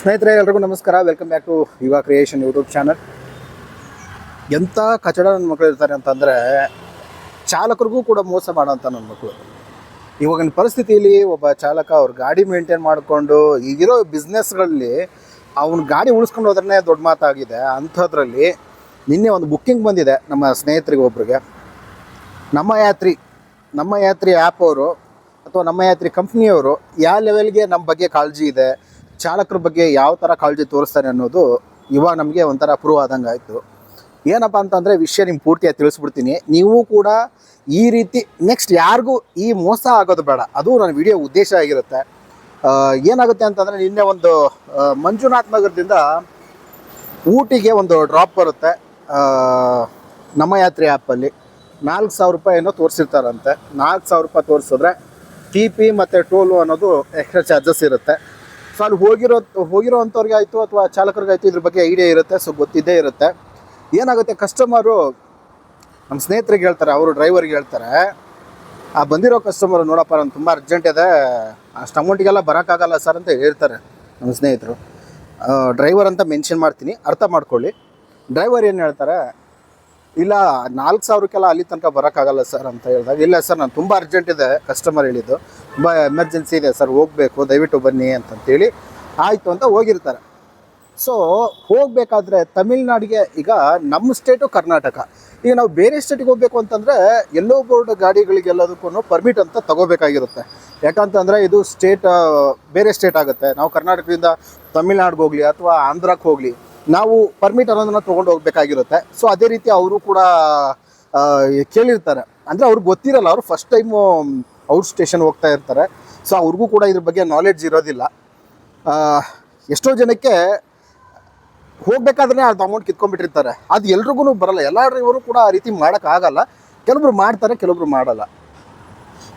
ಸ್ನೇಹಿತರೆ, ಎಲ್ರಿಗೂ ನಮಸ್ಕಾರ. Welcome back to Yuva creation YouTube channel ಎಂಥ ಕಚಡ ನನ್ನ ಮಕ್ಕಳು ಇರ್ತಾರೆ ಅಂತಂದರೆ, ಚಾಲಕರಿಗೂ ಕೂಡ ಮೋಸ ಮಾಡೋಂಥ ನನ್ನ ಮಕ್ಕಳು ಇವಾಗಿನ ಪರಿಸ್ಥಿತಿಯಲ್ಲಿ ಒಬ್ಬ ಚಾಲಕ ಅವ್ರ ಗಾಡಿ ಮೇಂಟೈನ್ ಮಾಡಿಕೊಂಡು ಈಗಿರೋ ಬಿಸ್ನೆಸ್ಗಳಲ್ಲಿ ಅವ್ನ ಗಾಡಿ ಉಳಿಸ್ಕೊಂಡು ಹೋದ್ರೆ ದೊಡ್ಡ ಮಾತಾಗಿದೆ. ಅಂಥದ್ರಲ್ಲಿ ನಿನ್ನೆ ಒಂದು ಬುಕ್ಕಿಂಗ್ ಬಂದಿದೆ ನಮ್ಮ ಸ್ನೇಹಿತರಿಗೆ ಒಬ್ರಿಗೆ. ನಮ್ಮ ಯಾತ್ರಿ ನಮ್ಮ ಯಾತ್ರಿ ಆ್ಯಪ್ ಅವರು ಅಥವಾ ನಮ್ಮ ಯಾತ್ರಿ ಕಂಪ್ನಿಯವರು ಯಾವ ಲೆವೆಲ್ಗೆ ನಮ್ಮ ಬಗ್ಗೆ ಕಾಳಜಿ ಇದೆ ಚಾಲಕರ ಬಗ್ಗೆ ಯಾವ ಥರ ಕಾಳಜಿ ತೋರಿಸ್ತಾರೆ ಅನ್ನೋದು ಇವಾಗ ನಮಗೆ ಒಂಥರ ಪ್ರೂವ್ ಆದಂಗೆ ಆಯಿತು. ಏನಪ್ಪ ಅಂತಂದರೆ ವಿಷಯ ನಿಮ್ಗೆ ಪೂರ್ತಿಯಾಗಿ ತಿಳಿಸ್ಬಿಡ್ತೀನಿ. ನೀವು ಕೂಡ ಈ ರೀತಿ ನೆಕ್ಸ್ಟ್ ಯಾರಿಗೂ ಈ ಮೋಸ ಆಗೋದು ಬೇಡ. ಅದು ನನ್ನ ವಿಡಿಯೋ ಉದ್ದೇಶ ಆಗಿರುತ್ತೆ. ಏನಾಗುತ್ತೆ ಅಂತಂದರೆ ನಿನ್ನೆ ಒಂದು ಮಂಜುನಾಥ್ ನಗರದಿಂದ ಊಟಿಗೆ ಒಂದು ಡ್ರಾಪ್ ಬರುತ್ತೆ. ನಮ್ಮ ಯಾತ್ರೆ ಆ್ಯಪಲ್ಲಿ ನಾಲ್ಕು ಸಾವಿರ ರೂಪಾಯಿ ಏನೋ ತೋರಿಸಿರ್ತಾರಂತೆ. ನಾಲ್ಕು ಸಾವಿರ ರೂಪಾಯಿ ತೋರಿಸಿದ್ರೆ ಟಿ ಪಿ ಮತ್ತು ಟೋಲು ಅನ್ನೋದು ಎಕ್ಸ್ಟ್ರಾ ಚಾರ್ಜಸ್ ಇರುತ್ತೆ. ಸೊ ಅಲ್ಲಿ ಹೋಗಿರೋ ಹೋಗಿರೋ ಆಯಿತು ಅಥವಾ ಚಾಲಕರಿಗಾಯಿತು ಇದ್ರ ಬಗ್ಗೆ ಐಡಿಯಾ ಇರುತ್ತೆ ಸೊ ಗೊತ್ತಿದ್ದೇ ಇರುತ್ತೆ. ಏನಾಗುತ್ತೆ ಕಸ್ಟಮರು ನಮ್ಮ ಸ್ನೇಹಿತರಿಗೆ ಹೇಳ್ತಾರೆ, ಅವರು ಡ್ರೈವರ್ಗೆ ಹೇಳ್ತಾರೆ, ಆ, ಬಂದಿರೋ ಕಸ್ಟಮರ್ ನೋಡಪ್ಪ ನಾನು ತುಂಬ ಅರ್ಜೆಂಟ್ ಇದೆ, ಅಷ್ಟು ಅಮೌಂಟಿಗೆಲ್ಲ ಬರೋಕ್ಕಾಗಲ್ಲ ಸರ್ ಅಂತ ಹೇಳ್ತಾರೆ ನಮ್ಮ ಸ್ನೇಹಿತರು. ಡ್ರೈವರ್ ಅಂತ ಮೆನ್ಷನ್ ಮಾಡ್ತೀನಿ, ಅರ್ಥ ಮಾಡ್ಕೊಳ್ಳಿ. ಡ್ರೈವರ್ ಏನು ಹೇಳ್ತಾರೆ ಇಲ್ಲ, ನಾಲ್ಕು ಸಾವಿರಕ್ಕೆಲ್ಲ ಅಲ್ಲಿ ತನಕ ಬರೋಕ್ಕಾಗಲ್ಲ ಸರ್ ಅಂತ ಹೇಳಿದಾಗ, ಇಲ್ಲ ಸರ್, ನಾನು ತುಂಬ ಅರ್ಜೆಂಟ್ ಇದೆ ಕಸ್ಟಮರ್ ಹೇಳಿದ್ದು, ತುಂಬ ಎಮರ್ಜೆನ್ಸಿ ಇದೆ ಸರ್, ಹೋಗಬೇಕು, ದಯವಿಟ್ಟು ಬನ್ನಿ ಅಂತಂತೇಳಿ ಆಯಿತು ಅಂತ ಹೋಗಿರ್ತಾರೆ. ಸೊ ಹೋಗಬೇಕಾದ್ರೆ ತಮಿಳ್ನಾಡಿಗೆ ಈಗ ನಮ್ಮ ಸ್ಟೇಟು ಕರ್ನಾಟಕ. ಈಗ ನಾವು ಬೇರೆ ಸ್ಟೇಟಿಗೆ ಹೋಗಬೇಕು ಅಂತಂದರೆ ಎಲ್ಲೋ ಬೋರ್ಡ್ ಗಾಡಿಗಳಿಗೆಲ್ಲದಕ್ಕೂ ಪರ್ಮಿಟ್ ಅಂತ ತಗೋಬೇಕಾಗಿರುತ್ತೆ. ಯಾಕಂತಂದರೆ ಇದು ಸ್ಟೇಟ್ ಬೇರೆ ಸ್ಟೇಟ್ ಆಗುತ್ತೆ. ನಾವು ಕರ್ನಾಟಕದಿಂದ ತಮಿಳ್ನಾಡಿಗೆ ಹೋಗಲಿ ಅಥವಾ ಆಂಧ್ರಕ್ಕೆ ಹೋಗಲಿ ನಾವು ಪರ್ಮಿಟ್ ಅನ್ನೋದನ್ನ ತೊಗೊಂಡು ಹೋಗ್ಬೇಕಾಗಿರುತ್ತೆ. ಸೊ ಅದೇ ರೀತಿ ಅವರು ಕೂಡ ಕೇಳಿರ್ತಾರೆ. ಅಂದರೆ ಅವ್ರಿಗೆ ಗೊತ್ತಿರಲ್ಲ, ಅವರು ಫಸ್ಟ್ ಟೈಮು ಔಟ್ ಸ್ಟೇಷನ್ ಹೋಗ್ತಾ ಇರ್ತಾರೆ. ಸೊ ಅವ್ರಿಗೂ ಕೂಡ ಇದ್ರ ಬಗ್ಗೆ ನಾಲೆಡ್ಜ್ ಇರೋದಿಲ್ಲ. ಎಷ್ಟೋ ಜನಕ್ಕೆ ಹೋಗ್ಬೇಕಾದ್ರೆ ಅದು ಅಮೌಂಟ್ ಕಿತ್ಕೊಂಡ್ಬಿಟ್ಟಿರ್ತಾರೆ. ಅದು ಎಲ್ರಿಗೂ ಬರಲ್ಲ. ಎಲ್ಲ ಡ್ರೈವರು ಕೂಡ ಆ ರೀತಿ ಮಾಡೋಕ್ಕಾಗಲ್ಲ. ಕೆಲವೊಬ್ರು ಮಾಡ್ತಾರೆ ಕೆಲವೊಬ್ರು ಮಾಡಲ್ಲ.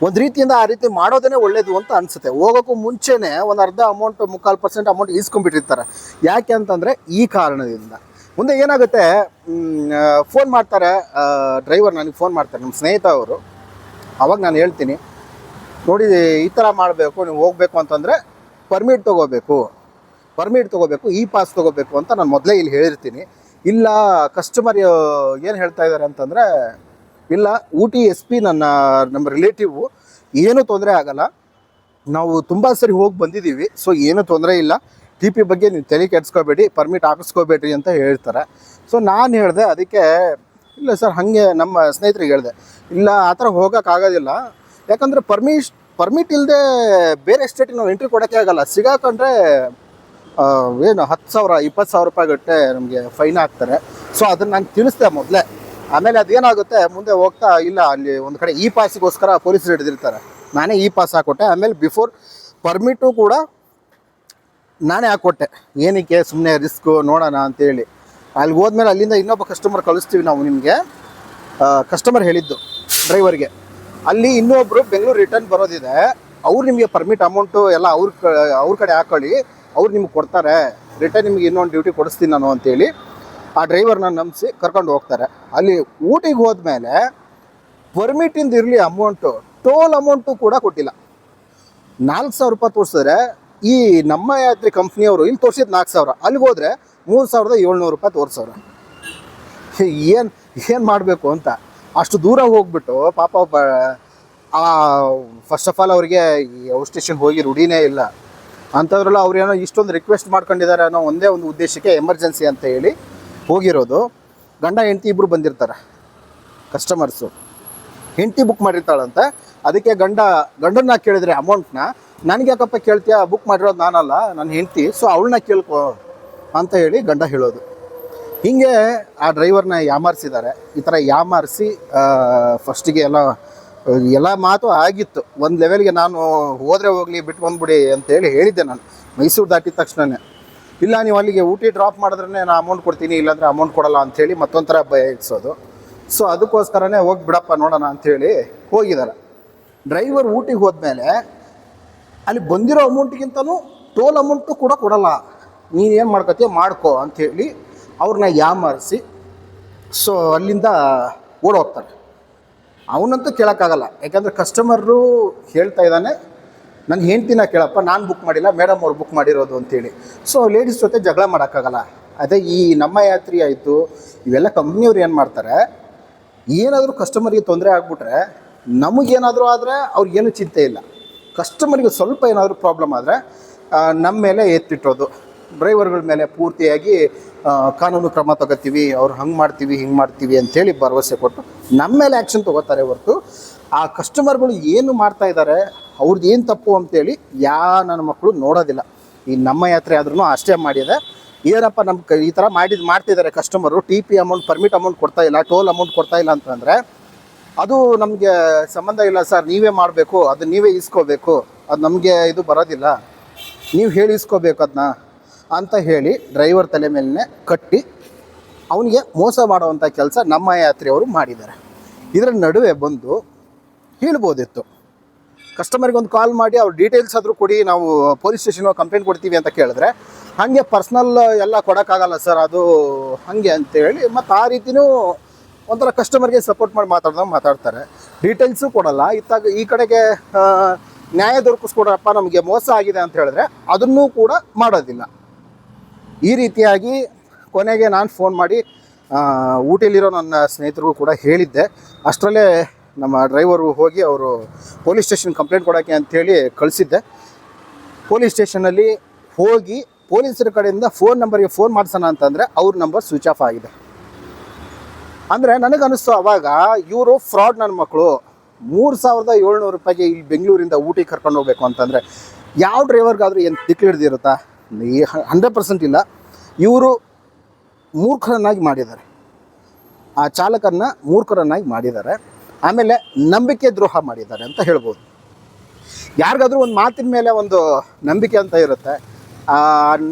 ಒಂದು ರೀತಿಯಿಂದ ಆ ರೀತಿ ಮಾಡೋದೇ ಒಳ್ಳೇದು ಅಂತ ಅನಿಸುತ್ತೆ. ಹೋಗೋಕ್ಕೂ ಮುಂಚೆನೇ ಒಂದು ಅರ್ಧ ಅಮೌಂಟ್ ಮುಕ್ಕಾಲು ಪರ್ಸೆಂಟ್ ಅಮೌಂಟ್ ಈಸ್ಕೊಂಡ್ಬಿಟ್ಟಿರ್ತಾರೆ. ಯಾಕೆ ಅಂತಂದರೆ ಈ ಕಾರಣದಿಂದ. ಮುಂದೆ ಏನಾಗುತ್ತೆ? ಫೋನ್ ಮಾಡ್ತಾರೆ ಡ್ರೈವರ್ ನನಗೆ ಫೋನ್ ಮಾಡ್ತಾರೆ ನಮ್ಮ ಸ್ನೇಹಿತ ಅವರು. ಅವಾಗ ನಾನು ಹೇಳ್ತೀನಿ, ನೋಡಿ, ಈ ಥರ ಮಾಡಬೇಕು, ನೀವು ಹೋಗಬೇಕು ಅಂತಂದರೆ ಪರ್ಮಿಟ್ ತೊಗೋಬೇಕು. ಪರ್ಮಿಟ್ ತೊಗೋಬೇಕು ಇ ಪಾಸ್ ತೊಗೋಬೇಕು ಅಂತ ನಾನು ಮೊದಲೇ ಇಲ್ಲಿ ಹೇಳಿರ್ತೀನಿ. ಇಲ್ಲ ಕಸ್ಟಮರ್ ಏನು ಹೇಳ್ತಾ ಇದ್ದಾರೆ ಅಂತಂದರೆ ಇಲ್ಲ, ಊಟಿ ಎಸ್ ಪಿ ನನ್ನ, ನಮ್ಮ ರಿಲೇಟಿವ್ ಏನೂ ತೊಂದರೆ ಆಗಲ್ಲ. ನಾವು ತುಂಬ ಸರಿ ಹೋಗಿ ಬಂದಿದ್ದೀವಿ ಸೊ ಏನೂ ತೊಂದರೆ ಇಲ್ಲ. ಟಿ ಪಿ ಬಗ್ಗೆ ನೀವು ತಲೆ ಕೆಡ್ಸ್ಕೋಬೇಡಿ ಪರ್ಮಿಟ್ ಹಾಕಿಸ್ಕೋಬೇಡ್ರಿ ಅಂತ ಹೇಳ್ತಾರೆ. ಸೊ ನಾನು ಹೇಳಿದೆ, ಅದಕ್ಕೆ, ಇಲ್ಲ ಸರ್ ಹಾಗೆ ನಮ್ಮ ಸ್ನೇಹಿತರಿಗೆ ಹೇಳಿದೆ. ಇಲ್ಲ, ಆ ಥರ ಹೋಗೋಕ್ಕಾಗೋದಿಲ್ಲ ಯಾಕಂದರೆ ಪರ್ಮಿಷ್ ಪರ್ಮಿಟ್ ಇಲ್ಲದೆ ಬೇರೆ ಸ್ಟೇಟಿಗೆ ನಾವು ಎಂಟ್ರಿ ಕೊಡೋಕ್ಕೆ ಆಗಲ್ಲ. ಸಿಗಾಕೊಂಡ್ರೆ ಏನು, ಹತ್ತು ಸಾವಿರ, ಇಪ್ಪತ್ತು ಸಾವಿರ ರೂಪಾಯಿ ಗಟ್ಟೆ ನಮಗೆ ಫೈನ್ ಹಾಕ್ತಾರೆ ಸೊ ಅದನ್ನು ನಾನು ತಿಳಿಸ್ದೆ ಮೊದಲೇ. ಆಮೇಲೆ ಅದೇನಾಗುತ್ತೆ ಮುಂದೆ ಹೋಗ್ತಾ ಇಲ್ಲ, ಅಲ್ಲಿ ಒಂದು ಕಡೆ ಇ ಪಾಸಿಗೋಸ್ಕರ ಪೊಲೀಸರು ಹಿಡಿದಿರ್ತಾರೆ. ನಾನೇ ಇ ಪಾಸ್ ಹಾಕೊಟ್ಟೆ, ಆಮೇಲೆ ಬಿಫೋರ್ ಪರ್ಮಿಟು ಕೂಡ ನಾನೇ ಹಾಕ್ಕೊಟ್ಟೆ ಏನಕ್ಕೆ ಸುಮ್ಮನೆ ರಿಸ್ಕು ನೋಡೋಣ ಅಂತೇಳಿ. ಅಲ್ಲಿ ಹೋದ್ಮೇಲೆ ಅಲ್ಲಿಂದ ಇನ್ನೊಬ್ಬ ಕಸ್ಟಮರ್ ಕಳಿಸ್ತೀವಿ ನಾವು ನಿಮಗೆ. ಕಸ್ಟಮರ್ ಹೇಳಿದ್ದು ಡ್ರೈವರ್ಗೆ ಅಲ್ಲಿ ಇನ್ನೊಬ್ಬರು ಬೆಂಗಳೂರು ರಿಟರ್ನ್ ಬರೋದಿದೆ. ಅವ್ರು ನಿಮಗೆ ಪರ್ಮಿಟ್ ಅಮೌಂಟು ಎಲ್ಲ ಅವ್ರ ಅವ್ರ ಕಡೆ ಹಾಕೊಳ್ಳಿ. ಅವ್ರು ನಿಮ್ಗೆ ಕೊಡ್ತಾರೆ. ರಿಟರ್ನ್ ನಿಮ್ಗೆ ಇನ್ನೊಂದು ಡ್ಯೂಟಿ ಕೊಡಿಸ್ತೀನಿ ನಾನು ಅಂತೇಳಿ. ಆ ಡ್ರೈವರ್ನ ನಂಬಿಸಿ ಕರ್ಕೊಂಡು ಹೋಗ್ತಾರೆ. ಅಲ್ಲಿ ಊಟಿಗೆ ಹೋದ್ಮೇಲೆ ಪರ್ಮಿಟಿಂದ ಇರಲಿ ಅಮೌಂಟು ಟೋಲ್ ಅಮೌಂಟು ಕೂಡ ಕೊಟ್ಟಿಲ್ಲ. ನಾಲ್ಕು ಸಾವಿರ ರೂಪಾಯಿ ತೋರಿಸಿದ್ರೆ ಈ ನಮ್ಮ ಯಾತ್ರಿ ಕಂಪ್ನಿಯವರು ಇಲ್ಲಿ ತೋರಿಸಿದ್ದು ನಾಲ್ಕು ಸಾವಿರ, ಅಲ್ಲಿಗೆ ಹೋದರೆ ಮೂರು ಸಾವಿರದ ಏಳ್ನೂರು ರೂಪಾಯಿ ತೋರಿಸವ್ರೆ. ಏನು ಏನು ಮಾಡಬೇಕು ಅಂತ. ಅಷ್ಟು ದೂರ ಹೋಗ್ಬಿಟ್ಟು ಪಾಪ ಆ ಫಸ್ಟ್ ಆಫ್ ಆಲ್ ಅವರಿಗೆ ಈ ಔಟ್ ಸ್ಟೇಷನ್ ಹೋಗಿ ರೂಢಿನೇ ಇಲ್ಲ. ಅಂಥದ್ರಲ್ಲ ಅವ್ರೇನೋ ಇಷ್ಟೊಂದು ರಿಕ್ವೆಸ್ಟ್ ಮಾಡ್ಕೊಂಡಿದ್ದಾರೆ ಅನ್ನೋ ಒಂದೇ ಒಂದು ಉದ್ದೇಶಕ್ಕೆ ಎಮರ್ಜೆನ್ಸಿ ಅಂತ ಹೇಳಿ ಹೋಗಿರೋದು, ಗಂಡ, ಹೆಂಡತಿ ಇಬ್ಬರು ಬಂದಿರ್ತಾರೆ ಕಸ್ಟಮರ್ಸು ಹೆಂಡತಿ ಬುಕ್ ಮಾಡಿರ್ತಾಳಂತೆ, ಅದಕ್ಕೆ ಗಂಡ, ಗಂಡನ್ನ ಕೇಳಿದ್ರೆ ಅಮೌಂಟ್ನ ನನಗೆ ಯಾಕಪ್ಪ ಕೇಳ್ತೀಯ? ಬುಕ್ ಮಾಡಿರೋದು ನಾನಲ್ಲ ನನ್ನ ಹೆಂಡತಿ ಸೊ ಅವಳನ್ನ ಕೇಳ್ಕೊ, ಅಂತ ಹೇಳಿ ಗಂಡ ಹೇಳೋದು. ಹೀಗೆ ಆ ಡ್ರೈವರ್ನ ಯಾಮಾರಿಸಿದ್ದಾರೆ. ಈ ಥರ ಯಾಮಾರಿಸಿ ಫಸ್ಟಿಗೆ ಎಲ್ಲ ಎಲ್ಲ ಮಾತು ಆಗಿತ್ತು. ಒಂದು ಲೆವೆಲ್ಗೆ ನಾನು ಹೋದರೆ ಹೋಗಲಿ, ಬಿಟ್ಟು ಬಂದ್ಬಿಡಿ ಅಂತೇಳಿ ಹೇಳಿದ್ದೆ ನಾನು, ಮೈಸೂರು ದಾಟಿದ ತಕ್ಷಣವೇ ಇಲ್ಲ, ನೀವು ಅಲ್ಲಿಗೆ ಊಟಿ ಡ್ರಾಪ್ ಮಾಡಿದ್ರೆ ನಾನು ಅಮೌಂಟ್ ಕೊಡ್ತೀನಿ, ಇಲ್ಲಾಂದರೆ ಅಮೌಂಟ್ ಕೊಡಲ್ಲ ಅಂಥೇಳಿ ಮತ್ತೊಂಥರ ಭಯ ಇಡ್ಸೋದು ಸೊ ಅದಕ್ಕೋಸ್ಕರನೇ ಹೋಗಿ ಬಿಡಪ್ಪ ನೋಡೋಣ ಅಂಥೇಳಿ ಹೋಗಿದ್ದಾರೆ ಡ್ರೈವರ್ ಊಟಿಗೆ ಹೋದ್ಮೇಲೆ ಅಲ್ಲಿ ಬಂದಿರೋ ಅಮೌಂಟ್ಗಿಂತನೂ ಟೋಲ್ ಅಮೌಂಟು ಕೂಡ ಕೊಡಲ್ಲ. ನೀನು ಏನು ಮಾಡ್ಕೊತೀಯ ಮಾಡ್ಕೋ ಅಂಥೇಳಿ ಅವ್ರನ್ನ ಯಾಮಾರಿಸಿ ಸೊ ಅಲ್ಲಿಂದ ಓಡೋಗ್ತಾರೆ. ಅವನಂತೂ ಕೇಳೋಕ್ಕಾಗಲ್ಲ. ಯಾಕಂದರೆ ಕಸ್ಟಮರು ಹೇಳ್ತಾ ಇದ್ದಾನೆ ನನ್ನ ಹೆಂಡ್ತಿನ ಕೇಳಪ್ಪ, ನಾನು ಬುಕ್ ಮಾಡಿಲ್ಲ ಮೇಡಮ್ ಅವ್ರು ಬುಕ್ ಮಾಡಿರೋದು ಅಂತೇಳಿ. ಸೊ ಲೇಡೀಸ್ ಜೊತೆ ಜಗಳ ಮಾಡೋಕ್ಕಾಗಲ್ಲ. ಅದೇ ಈ ನಮ್ಮ ಯಾತ್ರಿ ಆಯಿತು, ಇವೆಲ್ಲ ಕಂಪ್ನಿಯವ್ರು ಏನು ಮಾಡ್ತಾರೆ, ಏನಾದರೂ ಕಸ್ಟಮರಿಗೆ ತೊಂದರೆ ಆಗಿಬಿಟ್ರೆ, ನಮಗೇನಾದರೂ ಆದರೆ ಅವ್ರಿಗೇನು ಚಿಂತೆ ಇಲ್ಲ. ಕಸ್ಟಮರಿಗೆ ಸ್ವಲ್ಪ ಏನಾದರೂ ಪ್ರಾಬ್ಲಮ್ ಆದರೆ ನಮ್ಮ ಮೇಲೆ ಎತ್ತಿಟ್ಟೋದು. ಡ್ರೈವರ್ಗಳ ಮೇಲೆ ಪೂರ್ತಿಯಾಗಿ ಕಾನೂನು ಕ್ರಮ ತಗೋತೀವಿ, ಅವ್ರು ಹಂಗೆ ಮಾಡ್ತೀವಿ, ಹಿಂಗೆ ಮಾಡ್ತೀವಿ ಅಂತೇಳಿ ಭರವಸೆ ಕೊಟ್ಟು ನಮ್ಮ ಮೇಲೆ ಆ್ಯಕ್ಷನ್ ತೊಗೋತಾರೆ ಹೊರತು, ಆ ಕಸ್ಟಮರ್ಗಳು ಏನು ಮಾಡ್ತಾ ಇದ್ದಾರೆ ಅವ್ರದ್ದು ಏನು ತಪ್ಪು ಅಂತೇಳಿ ಯಾ ನನ್ನ ಮಕ್ಕಳು ನೋಡೋದಿಲ್ಲ. ಈ ನಮ್ಮ ಯಾತ್ರೆ ಆದ್ರೂ ಅಷ್ಟೇ ಮಾಡಿದೆ. ಏನಪ್ಪ ನಮ್ಮ ಈ ಥರ ಮಾಡಿದ್ ಮಾಡ್ತಿದ್ದಾರೆ customer T P amount permit amount ಕೊಡ್ತಾ ಇಲ್ಲ ಟೋಲ್ ಅಮೌಂಟ್ ಕೊಡ್ತಾ ಇಲ್ಲ ಅಂತಂದರೆ ಅದು ನಮಗೆ ಸಂಬಂಧ ಇಲ್ಲ ಸರ್, ನೀವೇ ಮಾಡಬೇಕು, ಅದು ನೀವೇ ಇಸ್ಕೋಬೇಕು, ಅದು ನಮಗೆ ಇದು ಬರೋದಿಲ್ಲ. ನೀವು ಹೇಳಿ ಇಸ್ಕೋಬೇಕು ಅದನ್ನ ಅಂತ ಹೇಳಿ ಡ್ರೈವರ್ ತಲೆ ಮೇಲೆ ಕಟ್ಟಿ ಅವನಿಗೆ ಮೋಸ ಮಾಡುವಂಥ ಕೆಲಸ ನಮ್ಮ ಯಾತ್ರೆಯವರು ಮಾಡಿದ್ದಾರೆ. ಇದರ ನಡುವೆ ಬಂದು ಹೇಳ್ಬೋದಿತ್ತು. ಕಸ್ಟಮರ್ಗೆ ಒಂದು ಕಾಲ್ ಮಾಡಿ ಅವ್ರ ಡೀಟೇಲ್ಸ್ ಆದರೂ ಕೊಡಿ, ನಾವು ಪೊಲೀಸ್ ಸ್ಟೇಷನ್ ಕಂಪ್ಲೇಂಟ್ ಕೊಡ್ತೀವಿ ಅಂತ ಕೇಳಿದ್ರೆ, ಹಾಗೆ ಪರ್ಸ್ನಲ್ ಎಲ್ಲ ಕೊಡೋಕ್ಕಾಗಲ್ಲ ಸರ್ ಅದು ಹಾಗೆ ಅಂತೇಳಿ ಮತ್ತು ಆ ರೀತಿಯೂ ಒಂಥರ ಕಸ್ಟಮರ್ಗೆ ಸಪೋರ್ಟ್ ಮಾಡಿ ಮಾತಾಡ್ದಂಗೆ ಮಾತಾಡ್ತಾರೆ. ಡೀಟೇಲ್ಸು ಕೊಡಲ್ಲ, ಇತ್ತಾಗ ಈ ಕಡೆಗೆ ನ್ಯಾಯ ದೊರಕಿಸ್ಕೊಡ್ರಪ್ಪ ನಮಗೆ ಮೋಸ ಆಗಿದೆ ಅಂತ ಹೇಳಿದ್ರೆ ಅದನ್ನೂ ಕೂಡ ಮಾಡೋದಿಲ್ಲ. ಈ ರೀತಿಯಾಗಿ ಕೊನೆಗೆ ನಾನು ಫೋನ್ ಮಾಡಿ ಊಟಿಲಿರೋ ನನ್ನ ಸ್ನೇಹಿತರಿಗೂ ಕೂಡ ಹೇಳಿದ್ದೆ. ಅಷ್ಟರಲ್ಲೇ ನಮ್ಮ ಡ್ರೈವರು ಹೋಗಿ ಅವರು ಪೊಲೀಸ್ ಸ್ಟೇಷನ್ ಕಂಪ್ಲೇಂಟ್ ಕೊಡೋಕ್ಕೆ ಅಂಥೇಳಿ ಕಳಿಸಿದ್ದೆ. ಪೊಲೀಸ್ ಸ್ಟೇಷನಲ್ಲಿ ಹೋಗಿ ಪೊಲೀಸರ ಕಡೆಯಿಂದ ಫೋನ್ ನಂಬರ್ಗೆ ಫೋನ್ ಮಾಡ್ಸೋಣ ಅಂತಂದರೆ ಅವ್ರ ನಂಬರ್ ಸ್ವಿಚ್ ಆಫ್ ಆಗಿದೆ. ಅಂದರೆ ನನಗನ್ನಿಸ್ತು ಅವಾಗ, ಇವರು ಫ್ರಾಡ್ ನನ್ನ ಮಕ್ಕಳು. ಮೂರು ಸಾವಿರದ ಏಳ್ನೂರು ರೂಪಾಯಿಗೆ ಇಲ್ಲಿ ಬೆಂಗಳೂರಿಂದ ಊಟಿಗೆ ಕರ್ಕೊಂಡು ಹೋಗ್ಬೇಕು ಅಂತಂದರೆ ಯಾವ ಡ್ರೈವರ್ಗಾದರೂ ಏನು ತಿಕ್ಲು ಹಿಡ್ದಿರುತ್ತಾ? ಹಂಡ್ರೆಡ್ ಪರ್ಸೆಂಟ್ ಇಲ್ಲ. ಇವರು ಮೂರ್ಖರನ್ನಾಗಿ ಮಾಡಿದ್ದಾರೆ. ಆ ಚಾಲಕರನ್ನ ಮೂರ್ಖರನ್ನಾಗಿ ಮಾಡಿದ್ದಾರೆ. ಆಮೇಲೆ ನಂಬಿಕೆ ದ್ರೋಹ ಮಾಡಿದ್ದಾರೆ ಅಂತ ಹೇಳ್ಬೋದು. ಯಾರಿಗಾದ್ರೂ ಒಂದು ಮಾತಿನ ಮೇಲೆ ಒಂದು ನಂಬಿಕೆ ಅಂತ ಇರುತ್ತೆ, ಆ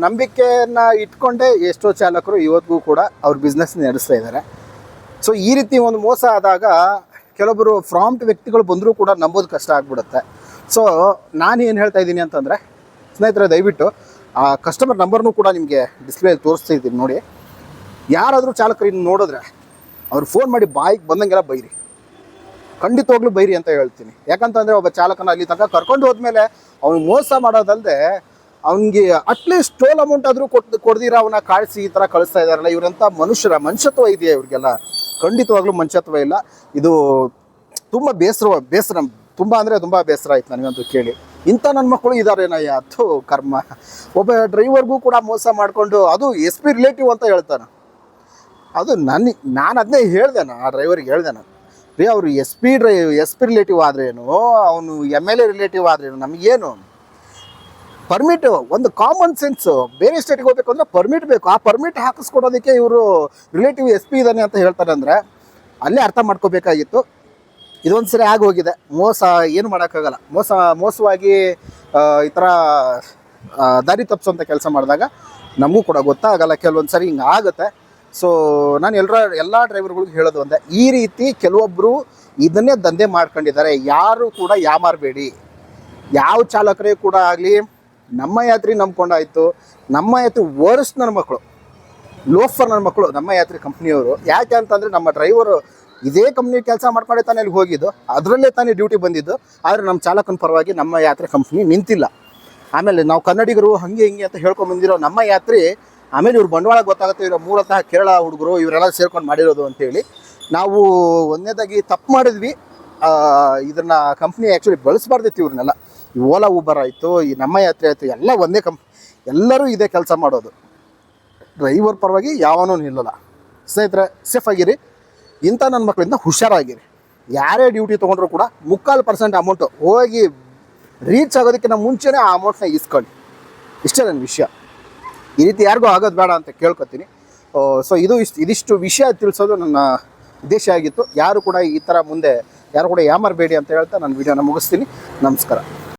ನಂಬಿಕೆಯನ್ನು ಇಟ್ಕೊಂಡೇ ಎಷ್ಟೋ ಚಾಲಕರು ಇವತ್ತಿಗೂ ಕೂಡ ಅವ್ರ ಬಿಸ್ನೆಸ್ ನಡೆಸ್ತಾ ಇದ್ದಾರೆ. ಸೊ ಈ ರೀತಿ ಒಂದು ಮೋಸ ಆದಾಗ ಕೆಲವೊಬ್ಬರು ಫ್ರಾಂಟ್ ವ್ಯಕ್ತಿಗಳು ಬಂದರೂ ಕೂಡ ನಂಬೋದು ಕಷ್ಟ ಆಗ್ಬಿಡುತ್ತೆ. ಸೊ ನಾನು ಏನು ಹೇಳ್ತಾ ಇದ್ದೀನಿ ಅಂತಂದರೆ, ಸ್ನೇಹಿತರೆ ದಯವಿಟ್ಟು, ಆ ಕಸ್ಟಮರ್ ನಂಬರ್ನೂ ಕೂಡ ನಿಮಗೆ ಡಿಸ್ಪ್ಲೇ ತೋರಿಸ್ತಾ ಇದ್ದೀನಿ ನೋಡಿ. ಯಾರಾದರೂ ಚಾಲಕರು ಇನ್ನು ನೋಡಿದ್ರೆ, ಅವ್ರು ಫೋನ್ ಮಾಡಿ ಬಾಯಿಗೆ ಬಂದಂಗೆಲ್ಲ ಬೈರಿ. ಖಂಡಿತವಾಗ್ಲೂ ಬೈರಿ ಅಂತ ಹೇಳ್ತೀನಿ. ಯಾಕಂತಂದರೆ ಒಬ್ಬ ಚಾಲಕನ ಅಲ್ಲಿ ತನಕ ಕರ್ಕೊಂಡು ಹೋದ್ಮೇಲೆ ಅವ್ನು ಮೋಸ ಮಾಡೋದಲ್ಲದೆ ಅವನಿಗೆ ಅಟ್ಲೀಸ್ಟ್ ಟೋಲ್ ಅಮೌಂಟ್ ಆದರೂ ಕೊಟ್ಟು ಕೊಡ್ದಿರ, ಅವನ ಕಾಳಿಸಿ ಈ ಥರ ಕಳಿಸ್ತಾ ಇದ್ದಾರಲ್ಲ ಇವರಂಥ ಮನುಷ್ಯರ ಮನುಷ್ಯತ್ವ ಇದೆಯಾ ಇವ್ರಿಗೆಲ್ಲ? ಖಂಡಿತವಾಗ್ಲೂ ಮನುಷ್ಯತ್ವ ಇಲ್ಲ. ಇದು ತುಂಬ ಬೇಸರ ಬೇಸರ, ತುಂಬ ಅಂದರೆ ತುಂಬ ಬೇಸರ ಆಯ್ತು ನನಗಂತೂ ಕೇಳಿ. ಇಂಥ ನನ್ನ ಮಕ್ಕಳು ಇದ್ದಾರೇನಯ್ಯ ಅದು ಕರ್ಮ. ಒಬ್ಬ ಡ್ರೈವರ್ಗೂ ಕೂಡ ಮೋಸ ಮಾಡಿಕೊಂಡು ಅದು ಎಸ್ ಪಿ ರಿಲೇಟಿವ್ ಅಂತ ಹೇಳ್ತಾನೆ. ಅದು ನನ್ನ, ನಾನು ಅದನ್ನೇ ಹೇಳ್ದೆ ನಾನು ಆ ಡ್ರೈವರಿಗೆ ಹೇಳ್ದೆ ನಾನು. ರೀ, ಅವರು S P S P relative ಆದ್ರೇನು, ಅವನು ಎಂ ಎಲ್ ಎ ರಿಲೇಟಿವ್ ಆದ್ರೇನು, ನಮಗೇನು ಪರ್ಮಿಟ್ ಒಂದು ಕಾಮನ್ ಸೆನ್ಸ್ ಬೇರೆ ಸ್ಟೇಟ್ಗೆ ಹೋಗ್ಬೇಕು ಅಂದರೆ ಪರ್ಮಿಟ್ ಬೇಕು. ಆ ಪರ್ಮಿಟ್ ಹಾಕಿಸ್ಕೊಡೋದಕ್ಕೆ ಇವರು ರಿಲೇಟಿವ್ ಎಸ್ ಪಿ ಇದ್ದಾನೆ ಅಂತ ಹೇಳ್ತಾರೆ ಅಂದರೆ ಅಲ್ಲೇ ಅರ್ಥ ಮಾಡ್ಕೋಬೇಕಾಗಿತ್ತು. ಇದೊಂದು ಸರಿ ಆಗೋಗಿದೆ. ಮೋಸ ಏನು ಮಾಡೋಕ್ಕಾಗಲ್ಲ. ಮೋಸ, ಮೋಸವಾಗಿ ಈ ಥರ ದಾರಿ ತಪ್ಪಿಸೋಂಥ ಕೆಲಸ ಮಾಡಿದಾಗ ನಮಗೂ ಕೂಡ ಗೊತ್ತಾಗಲ್ಲ. ಕೆಲವೊಂದು ಸರಿ ಹಿಂಗೆ ಆಗುತ್ತೆ. ಸೊ ನಾನು ಎಲ್ಲರ ಎಲ್ಲ ಡ್ರೈವರ್ಗಳಿಗೂ ಹೇಳೋದು ಒಂದೇ. ಈ ರೀತಿ ಕೆಲವೊಬ್ಬರು ಇದನ್ನೇ ದಂಧೆ ಮಾಡ್ಕೊಂಡಿದ್ದಾರೆ. ಯಾರು ಕೂಡ ಯಾಮಾರಬೇಡಿ. ಯಾವ ಚಾಲಕರೇ ಕೂಡ ಆಗಲಿ, ನಮ್ಮ ಯಾತ್ರೆ ನಂಬ್ಕೊಂಡಾಯಿತು ನಮ್ಮ ಯಾತ್ರೆ ವರ್ಸ್ ನನ್ನ ಮಕ್ಕಳು ಲೋಫರ್ ನನ್ನ ಮಕ್ಕಳು ನಮ್ಮ ಯಾತ್ರಿ ಕಂಪ್ನಿಯವರು. ಯಾಕೆ ಅಂತಂದರೆ ನಮ್ಮ ಡ್ರೈವರು ಇದೇ ಕಂಪ್ನಿ ಕೆಲಸ ಮಾಡ್ಕೊಂಡೆ ತಾನೇ ಅಲ್ಲಿ ಹೋಗಿದ್ದು. ಅದರಲ್ಲೇ ತಾನೇ ಡ್ಯೂಟಿ ಬಂದಿದ್ದು. ಆದರೆ ನಮ್ಮ ಚಾಲಕನ ಪರವಾಗಿ ನಮ್ಮ ಯಾತ್ರೆ ಕಂಪ್ನಿ ನಿಂತಿಲ್ಲ. ಆಮೇಲೆ ನಾವು ಕನ್ನಡಿಗರು ಹಂಗೆ ಹಿಂಗೆ ಅಂತ ಹೇಳ್ಕೊಂಡು ಬಂದಿರೋ ನಮ್ಮ ಯಾತ್ರೆ ಆಮೇಲೆ ಇವ್ರು ಬಂಡವಾಳ ಗೊತ್ತಾಗುತ್ತೆ, ಇವರ ಮೂಲತಃ ಕೇರಳ ಹುಡುಗರು, ಇವರೆಲ್ಲ ಸೇರ್ಕೊಂಡು ಮಾಡಿರೋದು ಅಂತೇಳಿ ನಾವು ಒಂದನೇದಾಗಿ ತಪ್ಪು ಮಾಡಿದ್ವಿ. ಇದನ್ನ ಕಂಪ್ನಿ ಆ್ಯಕ್ಚುಲಿ ಬಳಸ್ಬಾರ್ದಿತ್ತು ಇವ್ರನ್ನೆಲ್ಲ. ಈ ಓಲಾ ಊಬರ್ ಆಯಿತು, ಈ ನಮ್ಮ ಯಾತ್ರೆ ಆಯಿತು, ಎಲ್ಲ ಒಂದೇ ಕಂಪ್ ಎಲ್ಲರೂ ಇದೇ ಕೆಲಸ ಮಾಡೋದು. ಡ್ರೈವರ್ ಪರವಾಗಿ ಯಾವನೂ ನಿಲ್ಲಲ್ಲ. ಸ್ನೇಹಿತರೆ ಸೇಫ್ ಆಗಿರಿ. ಇಂಥ ನನ್ನ ಮಕ್ಕಳಿಂದ ಹುಷಾರಾಗಿರಿ. ಯಾರೇ ಡ್ಯೂಟಿ ತೊಗೊಂಡ್ರು ಕೂಡ ಮುಕ್ಕಾಲು ಪರ್ಸೆಂಟ್ ಅಮೌಂಟು ಹೋಗಿ ರೀಚ್ ಆಗೋದಕ್ಕಿಂತ ಮುಂಚೆನೇ ಆ ಅಮೌಂಟ್ನ ಇಸ್ಕೊಳ್ಳಿ ಇಷ್ಟೇ ನನ್ನ ವಿಷಯ. ಈ ರೀತಿ ಯಾರಿಗೂ ಆಗೋದು ಬೇಡ ಅಂತ ಕೇಳ್ಕೊತೀನಿ. ಸೊ ಇದು ಇಷ್ಟು, ಇದಿಷ್ಟು ವಿಷಯ ತಿಳಿಸೋದು ನನ್ನ ಉದ್ದೇಶ ಆಗಿತ್ತು. ಯಾರು ಕೂಡ ಈ ಥರ ಮುಂದೆ, ಯಾರು ಕೂಡ ಯಾಮರಬೇಡಿ ಅಂತ ಹೇಳ್ತಾ ನಾನು ವಿಡಿಯೋನ ಮುಗಿಸ್ತೀನಿ. ನಮಸ್ಕಾರ.